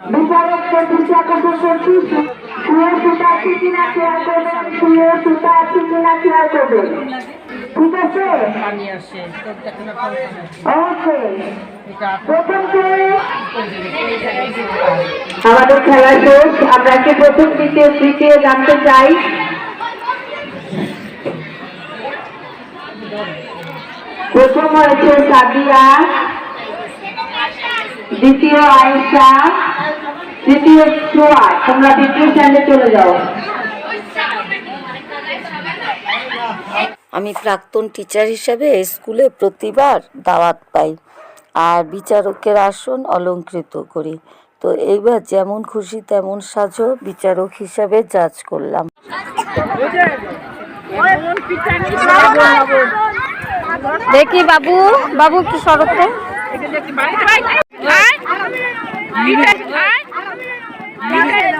বিচারককে দৃষ্টি আকর্ষণ করছি। শুয়ে সুতা আছে কিনা খেয়াল করবেন শুয়ে সুতা আছে কিনা খেয়াল করবেন। ঠিক আছে? পানি আসে তো দেখো না পানি ওকে। এটা প্রথম কে? আমাদের খেলা শেষ। আমরা কি প্রথম দ্বিতীয় তৃতীয় জানতে চাই। প্রথম হয়েছে সাদিয়া দ্বিতীয় আয়েশা সোয়া তোমরা দ্বিতীয় স্ট্যান্ডে চলে যাও আমি প্রাক্তন টিচার হিসেবে স্কুলে প্রতিবার দাওয়াত পাই আর বিচারকের আসন অলঙ্কৃত করি তো এইবার যেমন খুশি তেমন সাজো বিচারক হিসাবে জাজ করলাম দেখি বাবু বাবু কি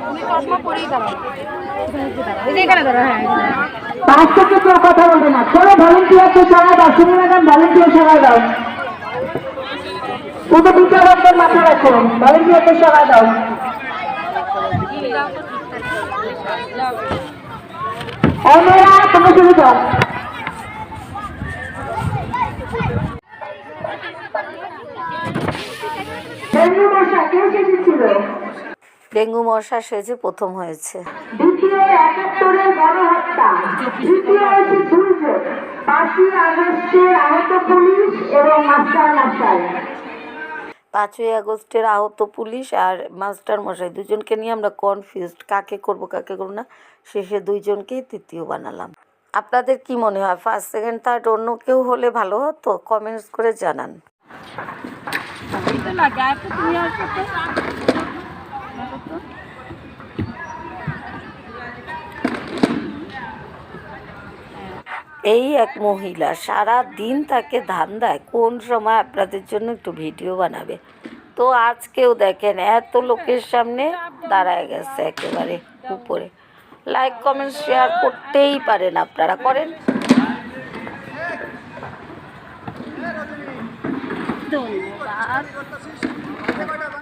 খালি প্লাবন দিয়ে সব তোরা খেলি দেখি বাবু একটু পাঁচ থেকে কেউ কথা বলবে না। চলো ভলেন্টিয়ার তো সবাই দাও, শুনে ম্যাডাম ভলেন্টিয়ার সবাই দাও। শুধু বিচারকদের মাথা রাখো। ভলেন্টিয়ার তো সবাই দাও। মেয়েরা তোমরা শুরু দাও ডেঙ্গু মশা কে এসেছিল ডেঙ্গু মশা সেজে প্রথম হয়েছে। দ্বিতীয় একাত্তরের গণহত্যা। তৃতীয় হয়েছে দুর্যোগ পাঁচই আগস্টে আহত পুলিশ এবং মাস্টার মাস্টার পাঁচই আগস্টের আহত পুলিশ আর মাস্টার মশাই দুজনকে নিয়ে আমরা কনফিউজড কাকে করব কাকে করব না শেষে দুইজনকেই তৃতীয় বানালাম। আপনাদের কি মনে হয় ফার্স্ট সেকেন্ড থার্ড অন্য কেউ হলে ভালো হতো? কমেন্টস করে জানান। এই এক মহিলা সারা দিন তাকে ধান্দায় কোন সময় আপনাদের জন্য একটু ভিডিও বানাবে? তো আজকেও দেখেন এত লোকের সামনে দাঁড়ায় গেছে একেবারে উপরে। লাইক কমেন্ট শেয়ার করতেই পারেন আপনারা। করেন।